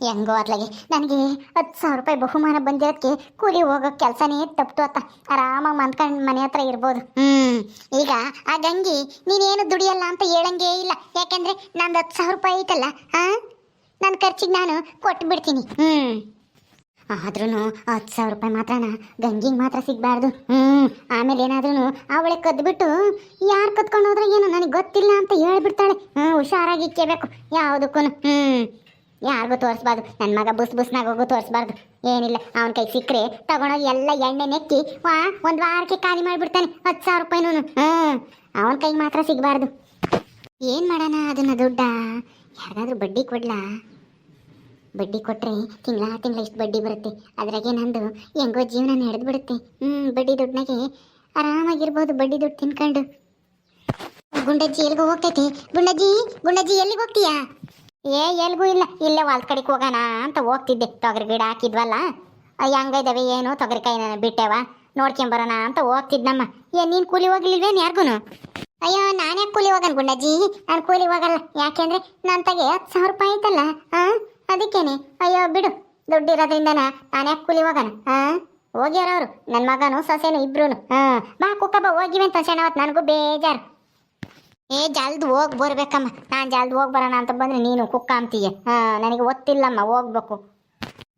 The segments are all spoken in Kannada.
ಹೆಂಗೋ ಅತ್ಲಾಗೆ ನನಗೆ ಹತ್ತು ಸಾವಿರ ರೂಪಾಯಿ ಬಹುಮಾನ ಬಂದಿರೋದಕ್ಕೆ ಕೂಲಿ ಹೋಗೋ ಕೆಲಸನೇ ತಪ್ಪಿತು ಅತ್ತ. ಆರಾಮಾಗಿ ಮಂದ್ಕೊಂಡು ಮನೆ ಹತ್ರ ಇರ್ಬೋದು. ಹ್ಞೂ ಈಗ ಆ ಗಂಗಿ ನೀನೇನು ದುಡಿಯಲ್ಲ ಅಂತ ಹೇಳಂಗೇ ಇಲ್ಲ. ಯಾಕೆಂದ್ರೆ ನಂದು ಹತ್ತು ಸಾವಿರ ರೂಪಾಯಿ ಐತಲ್ಲ ಹಾಂ ನನ್ನ ಖರ್ಚಿಗೆ ನಾನು ಕೊಟ್ಟು ಬಿಡ್ತೀನಿ. ಹ್ಞೂ ಆದ್ರೂ ಹತ್ತು ಸಾವಿರ ರೂಪಾಯಿ ಮಾತ್ರನ ಗಂಗಿಗೆ ಮಾತ್ರ ಸಿಗಬಾರ್ದು. ಹ್ಞೂ ಆಮೇಲೆ ಏನಾದ್ರೂ ಅವಳೆ ಕದ್ಬಿಟ್ಟು ಯಾರು ಕದ್ಕೊಂಡು ಹೋದ್ರೆ ಏನು ನನಗೆ ಗೊತ್ತಿಲ್ಲ ಅಂತ ಹೇಳ್ಬಿಡ್ತಾಳೆ. ಹ್ಞೂ ಹುಷಾರಾಗಿ ಇಕ್ಕೇಬೇಕು ಯಾವುದಕ್ಕೂ ಹ್ಮ್. ಯಾರಿಗೂ ತೋರಿಸ್ಬಾರ್ದು. ನನ್ನ ಮಗ ಬುಸ್ ಬುಸ್ನಾಗ ಹೋಗು ತೋರಿಸ್ಬಾರ್ದು. ಏನಿಲ್ಲ, ಅವನ ಕೈ ಸಿಕ್ಕರೆ ತಗೊಂಡೋಗಿ ಎಲ್ಲ ಎಣ್ಣೆ ನೆಕ್ಕಿ, ವಾ, ಒಂದು ವಾರಕ್ಕೆ ಖಾಲಿ ಮಾಡಿಬಿಡ್ತಾನೆ, ಹತ್ತು ಸಾವಿರ ರೂಪಾಯಿನೂ ಹ್ಮ್, ಅವನ ಕೈಗೆ ಮಾತ್ರ ಸಿಗಬಾರ್ದು. ಏನು ಮಾಡೋಣ ಅದನ್ನ ದುಡ್ಡ? ಯಾರಿಗಾದ್ರೂ ಬಡ್ಡಿ ಕೊಡ್ಲಾ? ಬಡ್ಡಿ ಕೊಟ್ಟರೆ ತಿಂಗಳ ತಿಂಗಳ ಇಷ್ಟು ಬಡ್ಡಿ ಬರುತ್ತೆ. ಅದ್ರಾಗೆ ನಂದು ಹೆಂಗೋ ಜೀವನ ನಡೆದು ಬಿಡುತ್ತೆ ಹ್ಮ್, ಬಡ್ಡಿ ದುಡ್ಡನಾಗೆ ಆರಾಮಾಗಿರ್ಬೋದು ಬಡ್ಡಿ ದುಡ್ಡು ತಿನ್ಕೊಂಡು. ಗುಂಡಜ್ಜಿ ಎಲ್ಲಿಗೋ ಹೋಗ್ತೈತಿ? ಗುಂಡಜ್ಜಿ ಗುಂಡಜ್ಜಿ ಎಲ್ಲಿಗೆ ಹೋಗ್ತೀಯಾ? ಏ, ಎಲ್ಗೂ ಇಲ್ಲ. ಇಲ್ಲೇ ಹೊಲ್ದ ಕಡೆಗೆ ಹೋಗೋಣ ಅಂತ ಹೋಗ್ತಿದ್ದೆ. ತೊಗರಿ ಗಿಡ ಹಾಕಿದ್ವಲ್ಲ? ಹಂಗಿದಾವೆ ಏನು? ತೊಗರಿಕಾಯಿ ಬಿಟ್ಟೆವ? ನೋಡ್ಕೊಂಬರೋಣ ಅಂತ ಹೋಗ್ತಿದ್ನಮ್ಮ. ಏ, ನೀನು ಕೂಲಿ ಹೋಗ್ಲಿಲ್ವೇನು ಯಾರಿಗೂ ಅಯ್ಯೋ ನಾನೇ ಕೂಲಿ ಹೋಗನ್ ಗುಂಡಜ್ಜಿ? ನಾನು ಕೂಲಿ ಹೋಗಲ್ಲ. ಯಾಕೆಂದ್ರೆ ನನ್ನ ತಗೆ ಹತ್ತು ಸಾವಿರ ರೂಪಾಯಿ ಐತಲ್ಲ? ಹಾಂ ಅದಕ್ಕೇನೆ. ಅಯ್ಯೋ, ಬಿಡು. ದುಡ್ಡು ಇರೋದ್ರಿಂದ ನಾನೇ ಕೂಲಿ ಹೋಗಣ. ಆ? ಹೋಗ್ಯಾರ ಅವರು. ನನ್ನ ಮಗನು ಸೊಸೆನು ಇಬ್ರು ಹಾ ಬಾ ಕುಕ್ಕಬ್ಬ ಹೋಗಿವೆ ಅಂತ ಶಣವತ್ ನನಗೂ ಬೇಜಾರು. ಏ, ಜಲ್ದ್ ಹೋಗಿ ಬರ್ಬೇಕಮ್ಮ. ನಾನು ಜಲ್ದ್ ಹೋಗಿ ಬರೋಣ ಅಂತ ಬಂದ್ರೆ ನೀನು ಕುಕ್ಕ ಅಂತೀಯ ಹಾ, ನನಗೆ ಗೊತ್ತಿಲ್ಲಮ್ಮ, ಹೋಗ್ಬೇಕು.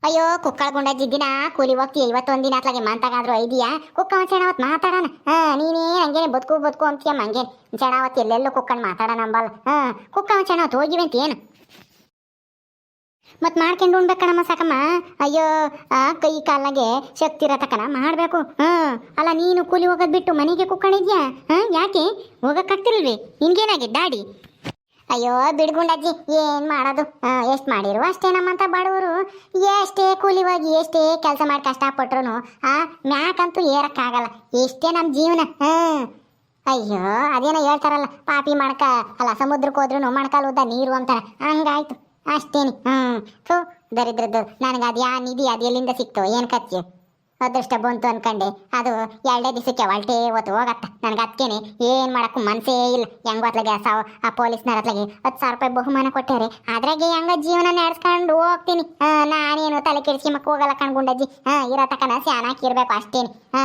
ಅಯ್ಯೋ, ಕುಕ್ಕಳ ಗುಂಡಜ್ಜಿ ದಿನ ಕೂಲಿ ಹೋಗ್ತೀಯ? ಇವತ್ತೊಂದು ದಿನ ಅತ್ಲಾಗೆ ಮಾತಾಗಾದ್ರೂ ಐದಿಯಾ ಕುಕ್ಕ ಚೆಣವತ್ ಮಾತಾಡೋಣ. ಹಾ, ನೀನೇ ಹಂಗೇನೆ ಬದುಕು ಬದುಕು ಅಂತೀಯಮ್ಮ, ಹಂಗೇನ್. ಜಣಾವತ್ತಿಯಲ್ಲಿ ಎಲ್ಲೆಲ್ಲೋ ಕುಕ್ಕಂಡು ಮಾತಾಡೋಣ ಅಂಬಲ್ಲ. ಹಾ, ಕುಕ್ಕ ಹೋಗಿವೆ ಅಂತ ಏನು ಮತ್ ಮಾಡ್ಕೊಂಡು ಉಣ್ಬೇಕಣಮ್ಮ ಸಾಕಮ್ಮ. ಅಯ್ಯೋ, ಆ, ಕೈ ಕಾಲಾಗೆ ಶಕ್ತಿ ಇರತಕ್ಕನ ಮಾಡ್ಬೇಕು. ಹ್ಮ್ ಅಲ್ಲ, ನೀನು ಕೂಲಿ ಹೋಗೋದು ಬಿಟ್ಟು ಮನೆಗೆ ಕುಕ್ಕಣಿದ್ಯಾ ಹಾಂ ಯಾಕೆ? ಹೋಗಕ್ಕಾಗ್ತಿಲ್ವಿ ನಿನ್ಗೇನಾಗಿ ದಾಡಿ ಅಯ್ಯೋ, ಬಿಡ್ಗುಂಡಜ್ಜಿ, ಏನ್ ಮಾಡೋದು? ಎಷ್ಟು ಮಾಡಿರುವ ಅಷ್ಟೇ ನಮ್ಮಂತ ಬಡವರು. ಎಷ್ಟೇ ಕೂಲಿ ಹೋಗಿ, ಎಷ್ಟೇ ಕೆಲಸ ಮಾಡಿ ಕಷ್ಟಪಟ್ರು ಆ, ಮ್ಯಾಕಂತೂ ಏರಕ್ಕಾಗಲ್ಲ. ಎಷ್ಟೇ ನಮ್ಮ ಜೀವನ. ಹ್ಮ್ ಅಯ್ಯೋ, ಅದೇನೋ ಹೇಳ್ತಾರಲ್ಲ, ಪಾಪಿ ಮಣಕ ಅಲ್ಲ ಸಮುದ್ರಕ್ಕೆ ಹೋದ್ರು ಮಣ್ಕಾಲು ಉದ್ದ ನೀರು ಅಂತಾರೆ. ಹಂಗಾಯ್ತು. ಅಷ್ಟೇನಿ. ಹ್ಮ್. ಥೂ, ದರಿದ್ರದ್ದು. ನನಗೆ ಅದು ಯಾ ನಿಧಿ ಅದು ಎಲ್ಲಿಂದ ಸಿಕ್ತು? ಏನು ಖರ್ಚು? ಅದೃಷ್ಟ ಬಂತು ಅನ್ಕಂಡೆ. ಅದು ಎರಡೇ ದಿವಸಕ್ಕೆ ಒಲ್ಟೇ ಹೊತ್ತು ಹೋಗತ್ತ. ನನಗೆ ಅದಕ್ಕೇನೆ ಏನು ಮಾಡಕ್ಕೂ ಮನಸ್ಸೇ ಇಲ್ಲ. ಹೆಂಗ್ ಹೊತ್ಲಾಗೆ ಸಾವು, ಆ ಪೊಲೀಸ್ನವ್ರ ಹತ್ಲಾಗೆ ಹತ್ತು ಸಾವಿರ ರೂಪಾಯಿ ಬಹುಮಾನ ಕೊಟ್ಟಾರೆ. ಅದ್ರಾಗೆ ಹೆಂಗ ಜೀವನ ನಡೆಸ್ಕೊಂಡು ಹೋಗ್ತೀನಿ. ನಾನೇನು ತಲೆ ಮಕ್ಕ ಹೋಗಲ್ಲ ಕಣ್ಗುಂಡಜ್ಜಿ ಹಾ ಇರೋ ತಕನ ಸ್ಯಾನಾಕಿರ್ಬೇಕು ಅಷ್ಟೇನಿ. ಹಾ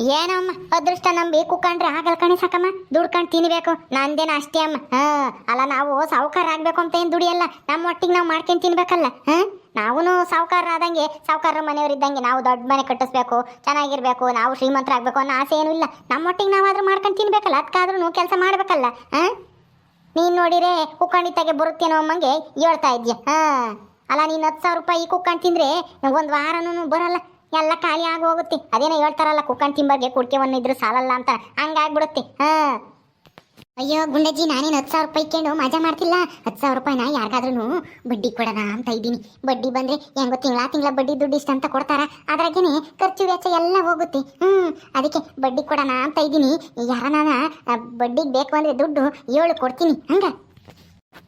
ಏನಮ್ಮ? ಅದೃಷ್ಟ ನಂಬಿ ಕುಕ್ಕಂಡ್ರೆ ಆಗಲ್ ಕಣಿ ಸಾಕಮ್ಮ. ದುಡ್ಕೊಂಡು ತಿನ್ಬೇಕು. ನಂದೇನ ಅಷ್ಟೇ ಅಮ್ಮ. ಹಾ, ಅಲ್ಲ ನಾವು ಸಾವುಕಾರ ಆಗ್ಬೇಕು ಅಂತ ಏನು ದುಡಿಯಲ್ಲ? ನಮ್ಮ ಒಟ್ಟಿಗೆ ನಾವು ಮಾಡ್ಕೊಂಡು ತಿನ್ಬೇಕಲ್ಲ? ಹಾ? ನಾವು ಸಾವುಕಾರ ಆದಂಗೆ, ಸಾವುಕಾರ ಮನೆಯವರಿದ್ದಂಗೆ ನಾವು ದೊಡ್ಡ ಮನೆ ಕಟ್ಟಿಸ್ಬೇಕು, ಚೆನ್ನಾಗಿರ್ಬೇಕು, ನಾವು ಶ್ರೀಮಂತರಾಗಬೇಕು ಅನ್ನೋ ಆಸೆ ಏನೂ ಇಲ್ಲ. ನಮ್ಮ ಒಟ್ಟಿಗೆ ನಾವಾದ್ರೂ ಮಾಡ್ಕೊಂಡು ತಿನ್ಬೇಕಲ್ಲ? ಅದಕ್ಕಾದ್ರೂ ಕೆಲಸ ಮಾಡಬೇಕಲ್ಲ? ಹಾ? ನೀನು ನೋಡಿರೆ ಕುಕ್ಕಂಡಿತ್ತಾಗೆ ಬರುತ್ತೇನೋ ಅಮ್ಮಂಗೆ ಹೇಳ್ತಾ ಇದ್ಯಾ? ಹಾ. ಅಲ್ಲ, ನೀನು ಹತ್ತು ಸಾವಿರ ರೂಪಾಯಿ ಕುಕ್ಕಂಡು ತಿಂದ್ರೆ ಒಂದು ವಾರನೂ ಬರಲ್ಲ. ಎಲ್ಲ ಖಾಲಿ ಆಗಿ ಹೋಗುತ್ತೆ. ಅದೇನೋ ಹೇಳ್ತಾರಲ್ಲ ಕುಕ್ಕಣ್ ತಿಂಬರ್ಗೆ ಕುಡ್ಕೆ ಒಂದು ಇದ್ರು ಸಾಲಲ್ಲ ಅಂತ. ಹಂಗಾಗ್ಬಿಡುತ್ತೆ. ಹಾ. ಅಯ್ಯೋ, ಗುಂಡಜ್ಜಿ, ನಾನೇನು ಹತ್ತು ಸಾವಿರ ರೂಪಾಯಿ ಕೇಳು ಮಜಾ ಮಾಡ್ತಿಲ್ಲ? ಹತ್ತು ಸಾವಿರ ರೂಪಾಯಿನ ಯಾರಿಗಾದ್ರೂ ಬಡ್ಡಿ ಕೊಡೋಣ ಅಂತ ಇದ್ದೀನಿ. ಬಡ್ಡಿ ಬಂದ್ರೆ ಹೆಂಗೋ ತಿಂಗಳ ತಿಂಗಳ ಬಡ್ಡಿ ದುಡ್ಡು ಇಷ್ಟ ಅಂತ ಕೊಡ್ತಾರ. ಅದ್ರಾಗೇನೆ ಖರ್ಚು ವೆಚ್ಚ ಎಲ್ಲ ಹೋಗುತ್ತೆ. ಹ್ಞೂ ಅದಕ್ಕೆ ಬಡ್ಡಿ ಕೊಡೋಣ ಅಂತ ಇದ್ದೀನಿ. ಯಾರನಾನ ಬಡ್ಡಿಗೆ ಬೇಕು ಅಂದರೆ ದುಡ್ಡು ಏಳು ಕೊಡ್ತೀನಿ. ಹಂಗ?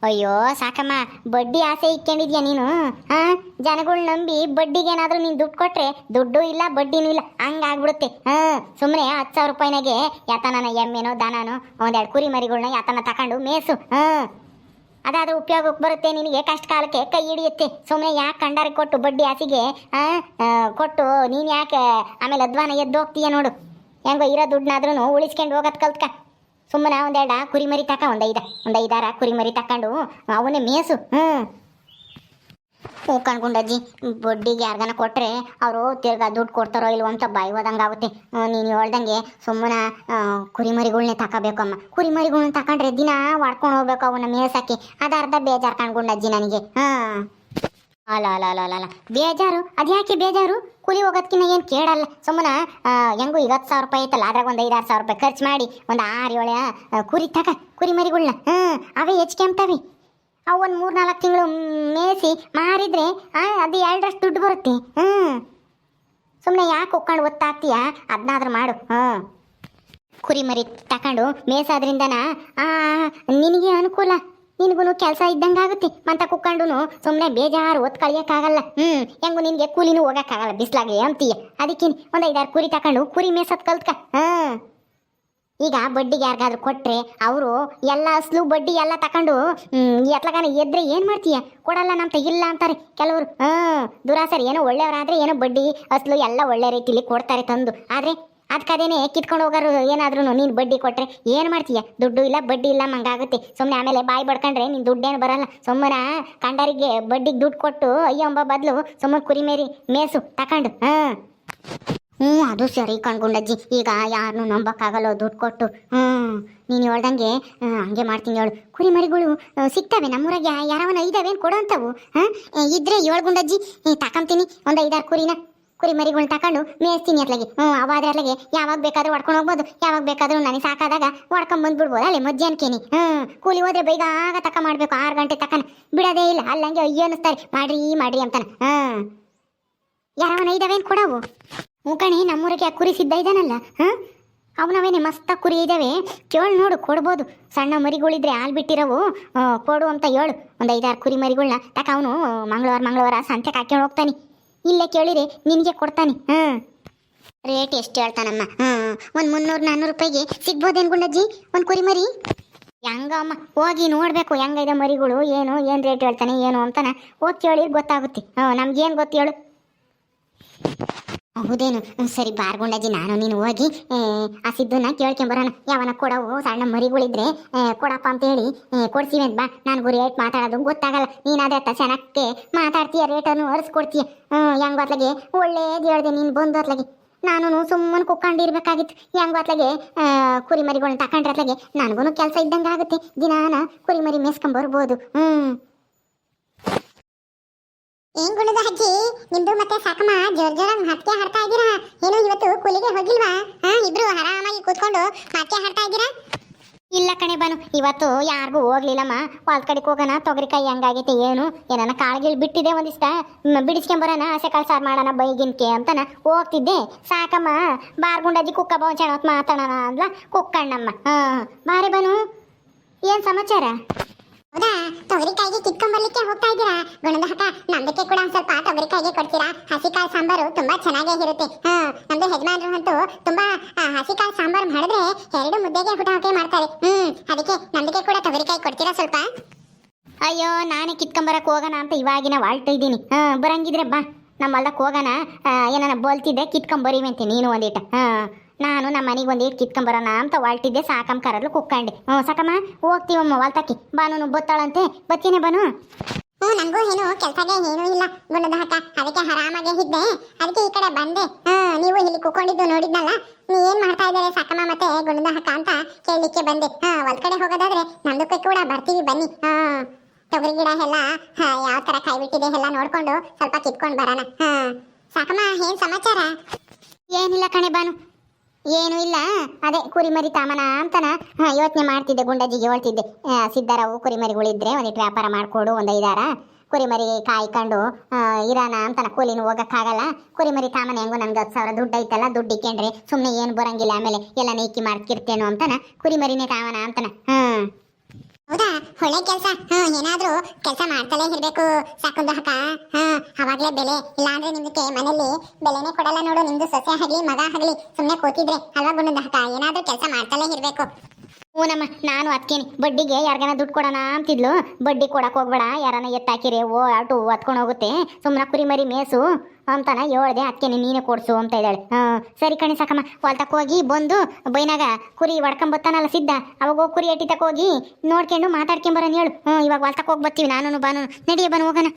ಅಯ್ಯೋ, ಸಾಕಮ್ಮ. ಬಡ್ಡಿ ಆಸೆ ಇಕ್ಕೊಂಡಿದ್ಯಾ ನೀನು? ಹಾ ಜನಗಳು ನಂಬಿ ಬಡ್ಡಿಗೆ ಏನಾದ್ರೂ ನೀನು ದುಡ್ಡು ಕೊಟ್ರೆ ದುಡ್ಡು ಇಲ್ಲ, ಬಡ್ಡಿನೂ ಇಲ್ಲ. ಹಂಗಾಗ್ಬಿಡುತ್ತೆ. ಹಾ ಸುಮ್ಮನೆ ಹತ್ತು ಸಾವಿರ ರೂಪಾಯಿನಾಗೆ ಯಾತನನ ಎಮ್ಮೆನೋ, ದನನೋ, ಒಂದೆರಡು ಕುರಿ ಮರಿಗಳನ್ನ ಯಾತನ ತಕೊಂಡು ಮೇಸು ಹಾ ಅದಾದ್ರೂ ಉಪಯೋಗಕ್ಕೆ ಬರುತ್ತೆ ನಿನಗೆ, ಕಷ್ಟ ಕಾಲಕ್ಕೆ ಕೈ ಹಿಡಿಯುತ್ತೆ. ಸುಮ್ಮನೆ ಯಾಕೆ ಕಂಡಾರಿ ಕೊಟ್ಟು ಬಡ್ಡಿ ಆಸೆಗೆ? ಕೊಟ್ಟು ನೀನು ಯಾಕೆ ಆಮೇಲೆ ಅಧ್ವಾನ ಎದ್ದು ಹೋಗ್ತೀಯ ನೋಡು. ಹೆಂಗೋ ಇರೋ ದುಡ್ಡನ್ನಾದ್ರೂ ಉಳಿಸ್ಕೊಂಡು ಹೋಗೋದು ಕಲ್ತ್ಕ. ಸುಮ್ಮನೆ ಒಂದೆರಡ ಕುರಿಮರಿ ತಕ, ಒಂದು ಐದ, ಒಂದು ಐದಾರ ಕುರಿ ಮರಿ ತಕೊಂಡು ಅವನೇ ಮೇಸು ಹ್ಞೂ ಹ್ಞೂ ಕಣ್ಕೊಂಡಜ್ಜಿ ಬಡ್ಡಿಗೆ ಯಾರ್ಗನ ಕೊಟ್ಟರೆ ಅವರು ತಿರ್ಗಾ ದುಡ್ಡು ಕೊಡ್ತಾರೋ ಇಲ್ವೋ ಅಂತ ಬಾಯಿ ಹೋದಂಗೆ ಆಗುತ್ತೆ. ನೀನು ಹೇಳ್ದಂಗೆ ಸುಮ್ಮನೆ ಕುರಿಮರಿಗಳ್ನೇ ತಗೋಬೇಕಮ್ಮ ಕುರಿಮರಿಗಳ್ನ ತಕೊಂಡ್ರೆ ದಿನ ಹೊಡ್ಕೊಂಡು ಹೋಗ್ಬೇಕು ಅವನ್ನ ಮೇಸಕ್ಕೆ ಅದು ಅರ್ಧ ಬೇಜಾರು ಕಣ್ಕೊಂಡಜ್ಜಿ ನನಗೆ ಹಾಂ ಅಲ್ಲ ಅಲ್ಲ ಅಲ್ಲ ಅಲ್ಲ ಬೇಜಾರು? ಅದು ಅದ್ಯಾಕೆ ಬೇಜಾರು? ಕೂಲಿ ಹೋಗೋದ್ಕಿನ್ನ ಏನು ಕೇಳಲ್ಲ. ಸುಮ್ಮನೆ ಹೆಂಗೂ ಹತ್ತು ಸಾವಿರ ರೂಪಾಯಿ ಐತಲ್ಲ ಅದ್ರಾಗ ಒಂದು ಐದಾರು ಸಾವಿರ ರೂಪಾಯಿ ಖರ್ಚು ಮಾಡಿ ಒಂದು ಆರು ಏಳು ಕುರಿ ತಗ ಕುರಿ ಮರಿಗಳ್ನ. ಹಾಂ ಅವೇ ಹೆಚ್ಕೆಂಬ್ತವೆ ಅವು ಒಂದು ಮೂರು ನಾಲ್ಕು ತಿಂಗಳು ಮೇಯಿಸಿ ಮಾರಿದರೆ ಅದು ಎರಡರಷ್ಟು ದುಡ್ಡು ಬರುತ್ತೆ. ಹ್ಞೂ ಸುಮ್ಮನೆ ಯಾಕೆ ಒಕ್ಕೊಂಡು ಒತ್ತಾಗ್ತೀಯ? ಅದನ್ನಾದ್ರೂ ಮಾಡು. ಹ್ಞೂ ಕುರಿ ಮರಿ ತಗೊಂಡು ಮೇಸಾದ್ರಿಂದನ ಆ, ನಿನಗೆ ಅನುಕೂಲ. ನಿನಗೂ ಕೆಲಸ ಇದ್ದಂಗೆ ಆಗುತ್ತೆ. ಮಂತ ಕುಕ್ಕೊಂಡು ಸುಮ್ಮನೆ ಬೇಜಾರು ಹೊತ್ತು ಕಳಿಯೋಕ್ಕಾಗಲ್ಲ. ಹ್ಞೂ ಹೆಂಗು ನಿನಗೆ ಕೂಲಿನೂ ಹೋಗೋಕ್ಕಾಗಲ್ಲ, ಬಿಸ್ಲಾಗೆ ಅಂತೀಯ. ಅದಕ್ಕೆ ಒಂದು ಐದಾರು ಕುರಿ ತಕೊಂಡು ಕುರಿ ಮೇಸತ್ ಕಲ್ತ್ಕ. ಹಾಂ. ಈಗ ಬಡ್ಡಿಗೆ ಯಾರಿಗಾದ್ರೂ ಕೊಟ್ಟರೆ ಅವರು ಎಲ್ಲ ಅಸ್ಲು ಬಡ್ಡಿ ಎಲ್ಲ ತಕೊಂಡು ಎತ್ಲಗಾನ ಎದ್ರೆ ಏನು ಮಾಡ್ತೀಯ? ಕೊಡಲ್ಲ ನಮ್ಮ ಇಲ್ಲ ಅಂತಾರೆ ಕೆಲವರು. ಹ್ಞೂ ದುರಾಸರಿ ಏನೋ ಒಳ್ಳೆಯವರಾದರೆ ಏನೋ ಬಡ್ಡಿ ಅಸ್ಲು ಎಲ್ಲ ಒಳ್ಳೆ ರೀತಿಲಿ ಕೊಡ್ತಾರೆ ತಂದು. ಆದರೆ ಅದಕ್ಕದೇನೆ ಕಿತ್ಕೊಂಡು ಹೋಗೋರು ಏನಾದ್ರೂ ನೀನು ಬಡ್ಡಿ ಕೊಟ್ಟರೆ ಏನು ಮಾಡ್ತೀಯ? ದುಡ್ಡು ಇಲ್ಲ ಬಡ್ಡಿ ಇಲ್ಲ ಮಂಗಾಗುತ್ತೆ. ಸುಮ್ಮನೆ ಆಮೇಲೆ ಬಾಯಿ ಬಡ್ಕೊಂಡ್ರೆ ನೀನು ದುಡ್ಡೇನು ಬರಲ್ಲ. ಸುಮ್ಮನ ಕಂಡರಿಗೆ ಬಡ್ಡಿಗೆ ದುಡ್ಡು ಕೊಟ್ಟು ಅಯ್ಯೋ ಅಂಬ ಬದಲು ಸುಮ್ಮನೆ ಕುರಿ ಮೇರಿ ಮೇಸು ತಕೊಂಡು ಹಾಂ. ಹ್ಞೂ ಅದು ಸರಿ ಕಣ್ಗುಂಡಜ್ಜಿ ಈಗ ಯಾರನ್ನೂ ನಂಬಕ್ಕಾಗಲ್ಲ ದುಡ್ಡು ಕೊಟ್ಟು. ಹ್ಞೂ ನೀನು ಹೇಳ್ದಂಗೆ ಹಂಗೆ ಮಾಡ್ತೀನಿ ಹೇಳು. ಕುರಿ ಮರಿಗಳು ಆ, ಸಿಗ್ತವೆ ನಮ್ಮೂರಾಗೆ ಯಾರವನ ಇದಾವೇನು ಕೊಡೋಂಥವು ಹಾಂ? ಇದ್ರೆ ಏಳು ಗುಂಡಜ್ಜಿ. ತಕೊಂತೀನಿ ಒಂದು ಐದಾರು ಕುರಿನ. ಕುರಿ ಮರಿಗಳ್ನ ತಕೊಂಡು ಮೇಯಿಸ್ತೀನಿ ಅತ್ಲಾಗೆ ಹ್ಞೂ ಅವಾದ್ರೆ ಅತ್ಲಾಗೆ ಯಾವಾಗ ಬೇಕಾದ್ರೂ ಹೊಡ್ಕೊಂಡು ಹೋಗ್ಬೋದು. ಯಾವಾಗ ಬೇಕಾದ್ರೂ ನನಗೆ ಸಾಕಾದಾಗ ಹೊಡ್ಕೊಂಡ್ ಬಂದ್ಬಿಡ್ಬೋದು. ಅಲ್ಲೇ ಮಧ್ಯಾಹ್ನಕ್ಕೇನಿ. ಹ್ಞೂ ಕೂಲಿ ಹೋದ್ರೆ ಬೇಗ ಆಗ ತಕ ಮಾಡಬೇಕು. ಆರು ಗಂಟೆ ತಕನ. ಬಿಡೋದೇ ಇಲ್ಲ. ಅಲ್ಲಂಗೆ ಅಯ್ಯೋ ಅನ್ನಿಸ್ತಾರೆ. ಮಾಡ್ರಿ ಮಾಡ್ರಿ ಅಂತಾನೆ. ಹಾಂ ಯಾರವನ ಇದಾವೇನು ಕೊಡವು? ಹ್ಞೂ ಕಣಿ, ನಮ್ಮೂರಿಗೆ ಕುರಿ ಸಿದ್ಧ ಇದ್ದಾನಲ್ಲ ಹಾಂ ಅವನವೇನೆ ಮಸ್ತ ಕುರಿ ಇದ್ದಾವೆ ಕೇಳು ನೋಡು, ಕೊಡ್ಬೋದು. ಸಣ್ಣ ಮರಿಗಳಿದ್ರೆ ಹಾಲು ಬಿಟ್ಟಿರವು. ಕೊಡು ಅಂತ ಹೇಳು. ಒಂದು ಐದಾರು ಕುರಿ ಮರಿಗಳನ್ನ ತಕ ಅವನು ಮಂಗಳವಾರ ಮಂಗಳವಾರ ಸಂತೆಗೆ ಹಾಕ್ಕೊಂಡು ಹೋಗ್ತಾನೆ. ಇಲ್ಲೇ ಕೇಳಿರಿ, ನಿನಗೆ ಕೊಡ್ತಾನೆ. ಹಾಂ. ರೇಟ್ ಎಷ್ಟು ಹೇಳ್ತಾನಮ್ಮ? ಹ್ಞೂ ಒಂದು ಮುನ್ನೂರು ನಾನ್ನೂರು ರೂಪಾಯಿಗೆ ಸಿಗ್ಬೋದೇನು ಗುಂಡಜ್ಜಿ? ಒಂದು ಕುರಿ ಮರಿ? ಹೆಂಗಮ್ಮ? ಹೋಗಿ ನೋಡಬೇಕು ಹೆಂಗಿದೆ ಮರಿಗಳು, ಏನು ಏನು ರೇಟ್ ಹೇಳ್ತಾನೆ, ಏನು ಅಂತಾನೆ. ಹೋಗಿ ಕೇಳಿ, ಗೊತ್ತಾಗುತ್ತೆ. ಹ್ಞೂ ನಮ್ಗೇನು ಗೊತ್ತು ಹೇಳು. ಹೌದೇನು? ಸರಿ ಬಾರ್ಗೊಂಡಾಜಿ ನಾನು ನೀನು ಹೋಗಿ ಆ, ಸಿದ್ದನ್ನ ಕೇಳ್ಕೊಂಬರೋಣ ಯಾವನ ಕೊಡವು? ಸಣ್ಣ ಮರಿಗಳಿದ್ರೆ ಕೊಡಪ್ಪ ಅಂತ ಹೇಳಿ ಕೊಡ್ತೀವಿ ಅಂತ ಬಾ. ನನಗೂ ರೇಟ್ ಮಾತಾಡೋದು ಗೊತ್ತಾಗಲ್ಲ. ನೀನಾದ್ರೆ ಅತ್ತ ಚೆನ್ನಾಗಿ ಮಾತಾಡ್ತೀಯ ರೇಟನ್ನು ಒರೆಸ್ಕೊಡ್ತೀಯ. ಹೆಂಗ್ ಅತ್ಲಾಗೆ ಒಳ್ಳೇದು ಹೇಳ್ದೆ ನೀನು ಬಂದು ಅತ್ಲಾಗೆ. ನಾನು ಸುಮ್ಮನೆ ಕುಕ್ಕೊಂಡಿರ್ಬೇಕಾಗಿತ್ತು. ಹೆಂಗ್ ಅತ್ಲಾಗೆ ಕುರಿಮರಿಗಳನ್ನ ಮರಿಗಳನ್ನ ತಕೊಂಡ್ರೆ ಅತ್ಲಾಗೆ ನನಗೂ ಕೆಲಸ ಇದ್ದಂಗೆ ಆಗುತ್ತೆ ದಿನಾನ ಕುರಿಮರಿ ಮೇಸ್ಕೊಂಬರ್ಬೋದು ಹ್ಞೂ ಏನ್ ಗುಣದ ಅಜ್ಜಿ? ನಿಮ್ದು ಮತ್ತೆ ಸಾಕಮ್ಮ ಜೋರ್ ಜೋರಾಗಿ ಮತ್ಕೆ ಹಾಡ್ತಾ ಇದ್ದೀರಾ? ಏನು ಇವತ್ತು ಕೂಲಿಗೆ ಹೋಗಿಲ್ವಾ? ಹಾ, ಇಬ್ರು ಆರಾಮಾಗಿ ಕೂತ್ಕೊಂಡು ಮತ್ಕೆ ಹಾಡ್ತಾ ಇದ್ದೀರಾ? ಇಲ್ಲ ಕಣೆ ಬಾನು, ಇವತ್ತು ಯಾರಿಗೂ ಹೋಗ್ಲಿಲ್ಲಮ್ಮ. ಹೊಲ್ದ ಕಡೆಗೆ ಹೋಗೋಣ, ತೊಗರಿಕಾಯಿ ಹೆಂಗಾಗೈತೆ, ಏನು? ಏನನ ಕಾಳ್ಗಿಲ್ ಬಿಟ್ಟಿದೆ ಒಂದಿಷ್ಟ? ಬಿಡಿಸ್ಕೊಂಬರೋಣ ಆಸೆ ಕಾಳು ಸಾರು ಮಾಡೋಣ ಬೈಗಿನ್ಕೆ ಅಂತನ ಹೋಗ್ತಿದ್ದೆ. ಸಾಕಮ್ಮ ಬಾರ್ಗುಂಡಾಜಿ ಕುಕ್ಕ ಬೌಂಚಣ ಮಾತಾಡೋಣ ಅಂದ್ಲ? ಕುಕ್ಕಣ್ಣಮ್ಮ. ಹಾಂ, ಬಾರೆ ಬಾನು, ಏನು ಸಮಾಚಾರ? ಹೌದಾ? ತೊಗರಿಕಾಯಿಗೆ ಕಿತ್ಕೊಂಡ್ಬರ್ಲಿಕ್ಕೆ ಹೋಗ್ತಾ ಇದ್ದೀರಾ? ಗುಣದ ಹಕ ನಮ್ದಕ್ಕೆ ಕೂಡ ಒಂದ್ ಸ್ವಲ್ಪ ತೊಗರಿಕಾಯಿಗೆ ಕೊಡ್ತೀರಾ? ಹಸಿಕಾಯಿ ಸಾಂಬಾರು ತುಂಬಾ ಚೆನ್ನಾಗೇ ಇರುತ್ತೆ. ಹಾ ನಮ್ದು ಯಜಮಾನ್ರು ಅಂತೂ ತುಂಬಾ ಹಸಿಕಾಯಿ ಸಾಂಬಾರ್ ಮಾಡಿದ್ರೆ ಎರಡು ಮುದ್ದೆಗೆ ಹುಟ ಹಾಕಿ ಮಾಡ್ತಾರೆ. ಹ್ಮ್ ಅದಕ್ಕೆ ನಮ್ದಕ್ಕೆ ಕೂಡ ತೊಗರಿಕಾಯಿ ಕೊಡ್ತೀರಾ ಸ್ವಲ್ಪ? ಅಯ್ಯೋ, ನಾನೇ ಕಿತ್ಕೊಂಬರಕ್ ಹೋಗೋಣ ಅಂತ ಇವಾಗಿನ ವಾಳ್ತಾ ಇದ್ದೀನಿ. ಹಾ ಬರಂಗಿದ್ರೆ ಬಾ. ನಮ್ಮ ಹೊಲ್ದಕ್ಕೆ ಹೋಗೋಣ ಏನಾನ ಬೋಲ್ತಿದ್ದೆ ಕಿತ್ಕೊಂಬರಿವಂತೆ ನೀನು ಒಂದಿಟ. ಹಾ ನಾನು ನಮ್ಮ ಮನೆಗೆ ಕಿತ್ಕೊಂಡ್ ಕಿತ್ಕೊಂಬರೋಣ ಅಂತ ಹೊಲ್ಟಿದ್ದೆ ಸಾಕಮ್ಮ ಕರಲು ಕುಕ್ಕಂಡೆ. ಹ್ಞೂ ಸಾಕಮ್ಮ ಹೋಗ್ತೀವಮ್ಮ ಹೊಲ್ತಕ್ಕೆ. ಬಾನು ಬತ್ತಾಳಂತೆ. ಬತ್ತೀನಿ ಬಾನು ಹ್ಞೂ ನನಗೂ ಏನು ಕೆಲಸಗೆ ಏನೂ ಇಲ್ಲ. ಗುಣದ ಹಕ್ಕ ಅದಕ್ಕೆ ಆರಾಮಾಗೆ ಇದ್ದೆ. ಅದಕ್ಕೆ ಈ ಕಡೆ ಬಂದೆ. ಹಾಂ ನೀವು ಇಲ್ಲಿ ಕುಕ್ಕೊಂಡಿದ್ದು ನೋಡಿದ್ನಲ್ಲ? ನೀ ಏನು ಮಾಡ್ತಾ ಇದ್ದಾರೆ ಸಾಕಮ್ಮ ಮತ್ತೆ ಗುಣದ ಹಕ್ಕ ಅಂತ ಕೇಳಲಿಕ್ಕೆ ಬಂದೆ. ಹಾಂ ಒಳಗಡೆ ಕಡೆ ಹೋಗೋದಾದ್ರೆ ನಮ್ದಕ್ಕೆ ಕೂಡ ಬರ್ತೀವಿ ಬನ್ನಿ. ಹಾಂ ತೊಗರಿ ಗಿಡ ಎಲ್ಲ ಯಾವ ತರ ಕೈ ಬಿಟ್ಟಿದೆ ಎಲ್ಲ ನೋಡ್ಕೊಂಡು ಸ್ವಲ್ಪ ಕಿತ್ಕೊಂಡು ಬರೋಣ. ಹಾ ಸಾಕಮ್ಮ ಏನು ಸಮಾಚಾರ? ಏನಿಲ್ಲ ಕಣೆ ಬಾನು ಏನು ಇಲ್ಲ. ಅದೇ ಕುರಿಮರಿ ತಾಮನ ಅಂತನ ಯೋಚನೆ ಮಾಡ್ತಿದ್ದೆ, ಗುಂಡಜ್ಜಿಗೆ ಹೇಳ್ತಿದ್ದೆ. ಸಿದ್ಧರಾವು ಕುರಿಮರಿಗಳಿದ್ರೆ ಒಂದಿಟ್ಟು ವ್ಯಾಪಾರ ಮಾಡಿಕೊಡು ಒಂದು ಐದಾರ ಕುರಿಮರಿ ಕಾಯ್ಕೊಂಡು ಇರಾನ ಅಂತನ ಕೂಲಿನ ಹೋಗಕ್ಕಾಗಲ್ಲ. ಕುರಿಮರಿ ತಾಮನ ಹೆಂಗೋ ನನ್ಗೆ ಹತ್ತು ಸಾವಿರ ದುಡ್ಡು ಐತಲ್ಲ, ದುಡ್ಡು ಇಕ್ಕೊಂಡ್ರೆ ಸುಮ್ಮನೆ ಏನು ಬರಂಗಿಲ್ಲ. ಆಮೇಲೆ ಎಲ್ಲ ನೇಕಿ ಮಾಡ್ತಿರ್ತೇನೋ ಅಂತನ ಕುರಿಮರಿನೇ ತಾಮನ ಅಂತನ ಹ್ಮ್ ಹೌದಾ? ಒಳ್ಳೆ ಕೆಲಸ. ಹಾ ಏನಾದ್ರೂ ಕೆಲಸ ಮಾಡ್ತಲೇ ಇರ್ಬೇಕು. ಸಾಕೊಂದು ಹಕ ಹಾ ಅವಾಗ್ಲೇ ಬೆಲೆ. ಇಲ್ಲಾಂದ್ರೆ ನಿಮ್ಗೆ ಮನೇಲಿ ಬೆಲೆನೇ ಕೊಡಲ್ಲ ನೋಡು. ನಿಮ್ದು ಸೊಸೆ ಆಗ್ಲಿ, ಮಗ ಆಗ್ಲಿ ಸುಮ್ಮನೆ ಕೂತಿದ್ರೆ ಅಲ್ವಾ ಗುಣದ ಹಕ ಏನಾದ್ರೂ ಕೆಲಸ ಮಾಡ್ತಲೇ ಇರ್ಬೇಕು. ಹೂನಮ್ಮ ನಾನು ಅದಕ್ಕೇನೆ ಬಡ್ಡಿಗೆ ಯಾರಿಗಾನ ದುಡ್ಡು ಕೊಡೋಣ ಅಂತಿದ್ಲು. ಬಡ್ಡಿ ಕೊಡಕ್ಕೆ ಹೋಗ್ಬೇಡ. ಯಾರನ್ನ ಎತ್ತಾಕಿರಿ, ಓ, ಆಟು, ಹತ್ಕೊಂಡು ಹೋಗುತ್ತೆ. ಸುಮ್ಮನೆ ಕುರಿ ಮರಿ ಮೇಸು. ಅಂತಾನ ಹೇಳ್ದೆ ಅದಕ್ಕೆ ನೀನೇ ಕೊಡ್ಸು ಅಂತ ಇದ್ದಾಳೆ. ಹಾಂ, ಸರಿ ಕಣಿ ಸಾಕಮ್ಮ. ಹೊಲ್ತಕ್ಕೆ ಹೋಗಿ ಬಂದು ಬೈನಾಗ ಕುರಿ ಹೊಡ್ಕೊಂಬತ್ತಾನಲ್ಲ ಸಿದ್ಧ ಅವಾಗ ಹೋಗಿ ಕುರಿ ಎಟ್ಟಿ ಹೋಗಿ ನೋಡ್ಕೊಂಡು ಮಾತಾಡ್ಕೊಂಬರೋಣ ಹೇಳು. ಹ್ಞೂ, ಇವಾಗ ಹೊಲ್ತಕ್ಕೆ ಹೋಗಿ ಬರ್ತೀವಿ ನಾನು ಬಾನು ನಡಿಯ ಬನ್ ಹೋಗೋಣ.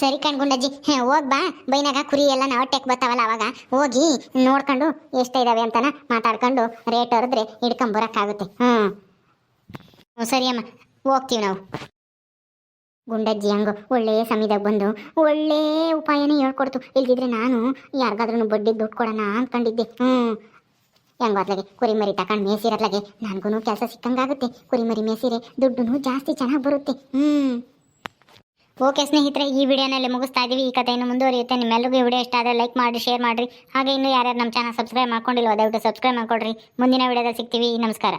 ಸರಿ ಕಣ್ ಗುಂಡಜ್ಜಿ. ಹೋಗ್ ಬಾ. ಬೈನಾಗ ಕುರಿ ಎಲ್ಲ ನಾವು ಟೆಕ್ ಬರ್ತಾವಲ್ಲ ಅವಾಗ. ಹೋಗಿ ನೋಡ್ಕೊಂಡು ಎಷ್ಟಿದಾವೆ ಅಂತಾನ ಮಾತಾಡ್ಕೊಂಡು ರೇಟ್ ಹೊರದ್ರೆ ಹಿಡ್ಕೊಂಬರಕ್ಕಾಗುತ್ತೆ ಹ್ಞೂ, ಸರಿ ಅಮ್ಮ. ಹೋಗ್ತೀವಿ ನಾವು. ಗುಂಡಜ್ಜಿ ಹಂಗು ಒಳ್ಳೆ ಸಮಯದಾಗ ಬಂದು, ಒಳ್ಳೆ ಉಪಾಯನೇ ಹೇಳ್ಕೊಡ್ತು. ಇಲ್ದಿದ್ರೆ ನಾನು ಯಾರಿಗಾದ್ರೂ ಬಡ್ಡಿ ದುಡ್ಡು ಕೊಡೋಣ ಅಂದ್ಕೊಂಡಿದ್ದೆ ಹ್ಞೂ ಹೆಂಗೋ ಅದ್ಲಾಗೆ ಕುರಿಮರಿ ತಕೊಂಡು ಮೇಸಿರತ್ಲಾಗೆ ನನಗೂ ಕೆಲಸ ಸಿಕ್ಕಂಗಾಗುತ್ತೆ. ಕುರಿಮರಿ ಮೇಸಿರೆ ದುಡ್ಡು ಜಾಸ್ತಿ ಚೆನ್ನಾಗಿ ಬರುತ್ತೆ. ಹ್ಞೂ ಓಕೆ ಸ್ನೇಹಿತರೆ, ಈ ವಿಡಿಯೋನಲ್ಲಿ ಮುಗಿಸ್ತಾ ಇದ್ದೀವಿ ಈ ಕಥೆಯನ್ನು ಮುಂದುವರಿಯುತ್ತೆ. ನಿಮ್ಮೆಲ್ಲರಿಗೂ ಈ ವಿಡಿಯೋ ಇಷ್ಟ ಆದರೆ ಲೈಕ್ ಮಾಡಿ ಶೇರ್ ಮಾಡಿರಿ. ಹಾಗೆ ಇನ್ನೂ ಯಾರ್ಯಾರು ನಮ್ಮ ಚಾನಲ್ ಸಬ್ಸ್ಕ್ರೈಬ್ ಮಾಡ್ಕೊಂಡಿಲ್ಲ ದಯವಿಟ್ಟು ಸಬ್ಸ್ಕ್ರೈಬ್ ಮಾಡ್ಕೊಡ್ರಿ. ಮುಂದಿನ ವಿಡಿಯೋದಲ್ಲಿ ಸಿಗ್ತೀವಿ. ನಮಸ್ಕಾರ.